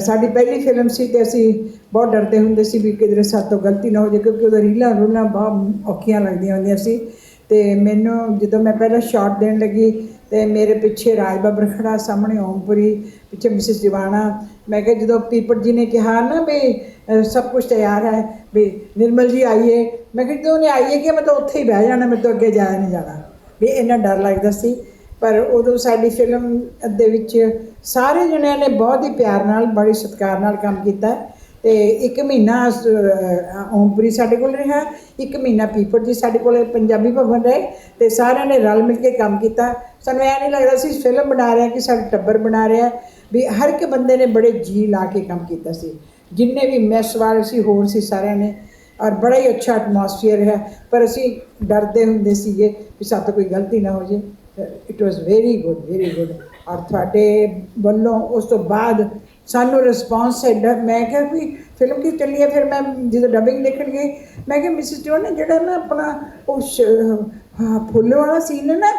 ਸਾਡੀ ਪਹਿਲੀ ਫਿਲਮ ਸੀ ਤੇ ਅਸੀਂ ਬਹੁਤ ਡਰਦੇ ਹੁੰਦੇ ਸੀ ਵੀ ਕਿਧਰੇ ਸਾਡੇ ਤੋਂ ਗਲਤੀ ਨਾ ਹੋ ਜਾਏ ਕਿਉਂਕਿ ਉਹਦਾ ਰੀਲਾਂ ਰੂਲਾਂ ਬਹੁਤ ਔਖੀਆਂ ਲੱਗਦੀਆਂ ਹੁੰਦੀਆਂ ਸੀ। ਤੇ ਮੈਨੂੰ ਜਦੋਂ ਮੈਂ ਪਹਿਲਾਂ ਸ਼ਾਟ ਦੇਣ ਲੱਗੀ ਤੇ ਮੇਰੇ ਪਿੱਛੇ ਰਾਜ ਬਾਬਰ ਖੜਾ, ਸਾਹਮਣੇ ਓਮਪੁਰੀ, ਪਿੱਛੇ ਮਿਸਿਸ ਦੀਵਾਨਾ ਮੈਂ ਕਿਹਾ ਜਦੋਂ ਪੀਪਟ ਜੀ ਨੇ ਕਿਹਾ ਨਾ ਵੀ ਸਭ ਕੁਝ ਤਿਆਰ ਹੈ ਵੀ ਨਿਰਮਲ ਜੀ ਆਈਏ, ਮੈਂ ਕਿਹਾ ਜਦੋਂ ਉਹਨੇ ਆਈਏ ਕਿ ਮੈਂ ਤਾਂ ਉੱਥੇ ਹੀ ਬਹਿ ਜਾਣਾ, ਮੈਂ ਤਾਂ ਅੱਗੇ ਜਾਇਆ ਨਹੀਂ ਜਾਣਾ। ਵੀ ਇੰਨਾ ਡਰ ਲੱਗਦਾ ਸੀ। ਪਰ ਉਦੋਂ ਸਾਡੀ ਫਿਲਮ ਦੇ ਵਿੱਚ ਸਾਰੇ ਜਣਿਆਂ ਨੇ ਬਹੁਤ ਹੀ ਪਿਆਰ ਨਾਲ ਬੜੇ ਸਤਿਕਾਰ ਨਾਲ ਕੰਮ ਕੀਤਾ। ਤੇ ਇੱਕ ਮਹੀਨਾ ਅਹ, ਓਮਪੁਰੀ ਸਾਡੇ ਕੋਲ ਰਿਹਾ ਇੱਕ ਮਹੀਨਾ ਪੀਪਰ ਜੀ ਸਾਡੇ ਕੋਲ ਪੰਜਾਬੀ ਭਵਨ ਰਹੇ ਤੇ ਸਾਰਿਆਂ ਨੇ ਰਲ ਮਿਲ ਕੇ ਕੰਮ ਕੀਤਾ। ਸਾਨੂੰ ਐ ਨਹੀਂ ਲੱਗਦਾ ਸੀ ਫਿਲਮ ਬਣਾ ਰਹੇ ਕਿ ਸਾਡਾ ਟੱਬਰ ਬਣਾ ਰਿਹਾ ਵੀ ਹਰ ਇੱਕ ਬੰਦੇ ਨੇ ਬੜੇ ਜੀ ਲਾ ਕੇ ਕੰਮ ਕੀਤਾ ਸੀ। ਜਿੰਨੇ ਵੀ ਮੈਸ ਵਾਲੇ ਸੀ ਹੋਰ ਸੀ ਸਾਰਿਆਂ ਨੇ। ਔਰ ਬੜਾ ਹੀ ਅੱਛਾ ਐਟਮੋਸਫੀਅਰ ਹੈ ਪਰ ਅਸੀਂ ਡਰਦੇ ਹੁੰਦੇ ਸੀਗੇ ਕਿ ਸਾਡੇ ਤੋਂ ਕੋਈ ਗਲਤੀ ਨਾ ਹੋ ਜੇ। It was very good very good ਔਰ ਤੁਹਾਡੇ ਵੱਲੋਂ ਉਸ ਤੋਂ ਬਾਅਦ ਸਾਨੂੰ ਰਿਸਪਾਂਸ ਐਡਾ ਮੈਂ ਕਿਹਾ ਵੀ ਫਿਲਮ ਕੀ ਚੱਲੀ ਹੈ? ਫਿਰ ਮੈਂ ਜਦੋਂ ਡਬਿੰਗ ਦੇਖਣ ਗਈ, ਮੈਂ ਕਿਹਾ ਮਿਸਿਸ ਜੋਨ ਨੇ ਜਿਹੜਾ ਨਾ ਆਪਣਾ ਉਹ ਸ਼- ਫੁੱਲ ਵਾਲਾ ਸੀਨ ਹੈ ਨਾ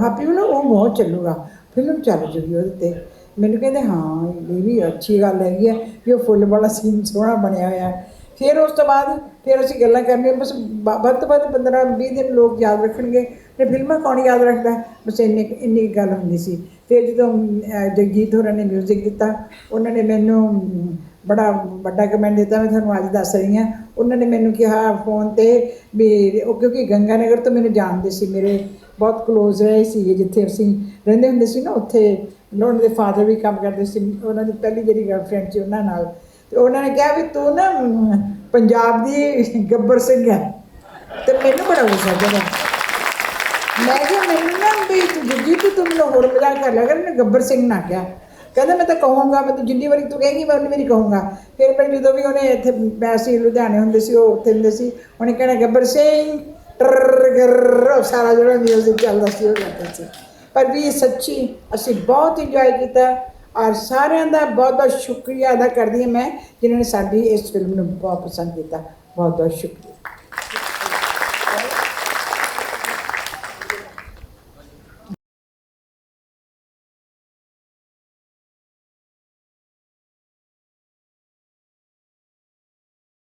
ਹਾਪੀ ਵਾਲਾ ਉਹ ਬਹੁਤ ਚੱਲੂਗਾ। ਫਿਲਮ ਚੱਲ ਜੂਗੀ ਉਹਦੇ ਤੇ। ਮੈਨੂੰ ਕਹਿੰਦੇ, ਹਾਂ, ਇਹ ਵੀ ਅੱਛੀ ਗੱਲ ਹੈਗੀ ਹੈ ਵੀ ਉਹ ਫੁੱਲ ਵਾਲਾ ਸੀਨ ਸੋਹਣਾ ਬਣਿਆ ਹੋਇਆ ਹੈ। ਫਿਰ ਉਸ ਤੋਂ ਬਾਅਦ ਫਿਰ ਅਸੀਂ ਗੱਲਾਂ ਕਰਨੀਆਂ ਬਸ ਬ- ਵੱਧ ਤੋਂ ਵੱਧ 15 20 ਦਿਨ ਲੋਕ ਯਾਦ ਰੱਖਣਗੇ। ਤੇ ਫਿਲਮਾਂ ਕੌਣ ਯਾਦ ਰੱਖਦਾ? ਬਸ ਇੰਨੀ ਕੁ- ਇੰਨੀ ਕੁ ਗੱਲ ਹੁੰਦੀ ਸੀ। ਫਿਰ ਜਦੋਂ ਅਮ, ਜਗਜੀਤ ਹੋਰਾਂ ਨੇ 뮤직 ਦਿੱਤਾ ਉਹਨਾਂ ਨੇ ਮੈਨੂੰ ਬੜਾ ਵੱਡਾ ਕਮੈਂਟ ਦਿੱਤਾ ਮੈਂ ਤੁਹਾਨੂੰ ਅੱਜ ਦੱਸ ਰਹੀ ਹਾਂ। ਉਹਨਾਂ ਨੇ ਮੈਨੂੰ ਕਿਹਾ ਫੋਨ ਤੇ ਵੀ ਉਹ ਕਿਉਂਕਿ ਗੰਗਾਨਗਰ ਤੋਂ ਮੈਨੂੰ ਜਾਣਦੇ ਸੀ ਮੇਰੇ ਬਹੁਤ ਕਲੋਜ਼ ਰਹੇ ਸੀ ਜਿੱਥੇ ਅਸੀਂ ਰਹਿੰਦੇ ਹੁੰਦੇ ਸੀ ਨਾ ਉੱਥੇ ਉਹਨਾਂ ਦੇ ਫਾਦਰ ਵੀ ਕੰਮ ਕਰਦੇ ਸੀ। ਉਹਨਾਂ ਦੀ ਪਹਿਲੀ ਜਿਹੜੀ ਗਰਲਫ੍ਰੈਂਡ ਸੀ ਉਹਨਾਂ ਨਾਲ। ਤੇ ਉਹਨਾਂ ਨੇ ਕਿਹਾ ਵੀ ਤੂੰ ਨਾ, ਪੰਜਾਬ ਦੀ ਗੱਬਰ ਸਿੰਘ ਹੈ। ਤੇ ਮੈਨੂੰ ਬੜਾ ਗੁੱਸਾ ਚੜਿਆ ਮੈਂ ਕਿਹਾ, ਮੈਨੂੰ ਨਾ ਵੀ ਤੂੰ ਜਿੱਦੀ ਤੂੰ ਤੂੰ ਮੈਨੂੰ ਹੋਰ ਮਜ਼ਾਕ ਕਰ ਲਿਆ ਕਰ ਮੈਂ ਗੱਬਰ ਸਿੰਘ ਨਾ ਕਿਹਾ। ਕਹਿੰਦਾ, ਮੈਂ ਤਾਂ ਕਹੂੰਗਾ, ਮੈਂ ਤੂੰ ਜਿੰਨੀ ਵਾਰੀ ਤੂੰ ਕਹੇਂਗੀ, ਮੈਂ ਉਨੀ ਵਾਰੀ ਕਹੂੰਗਾ। ਫਿਰ ਮੈਂ ਜਦੋਂ ਵੀ ਉਹਨੇ ਇੱਥੇ ਪੈਸੇ ਲੁਧਿਆਣੇ ਹੁੰਦੇ ਸੀ, ਉਹ ਉੱਥੇ ਹੁੰਦੇ ਸੀ, ਉਹਨੇ ਕਹਿਣਾ, ਗੱਬਰ ਸਿੰਘ ਟਰ ਗਰ ਸਾਰਾ ਜਿਹੜਾ ਮਿਊਜ਼ਿਕ ਚੱਲਦਾ ਸੀ, ਉਹ ਕਰਦਾ ਸੀ। ਪਰ ਵੀ ਇਹ ਸੱਚੀ, ਅਸੀਂ ਬਹੁਤ ਇੰਜੋਏ ਕੀਤਾ। ਔਰ ਸਾਰਿਆਂ ਦਾ ਬਹੁਤ ਬਹੁਤ ਸ਼ੁਕਰੀਆ ਅਦਾ ਕਰਦੀ ਹਾਂ ਮੈਂ ਜਿਨ੍ਹਾਂ ਨੇ ਸਾਡੀ ਇਸ ਫਿਲਮ ਨੂੰ ਬਹੁਤ ਪਸੰਦ ਕੀਤਾ। ਬਹੁਤ ਬਹੁਤ ਸ਼ੁਕਰੀਆ।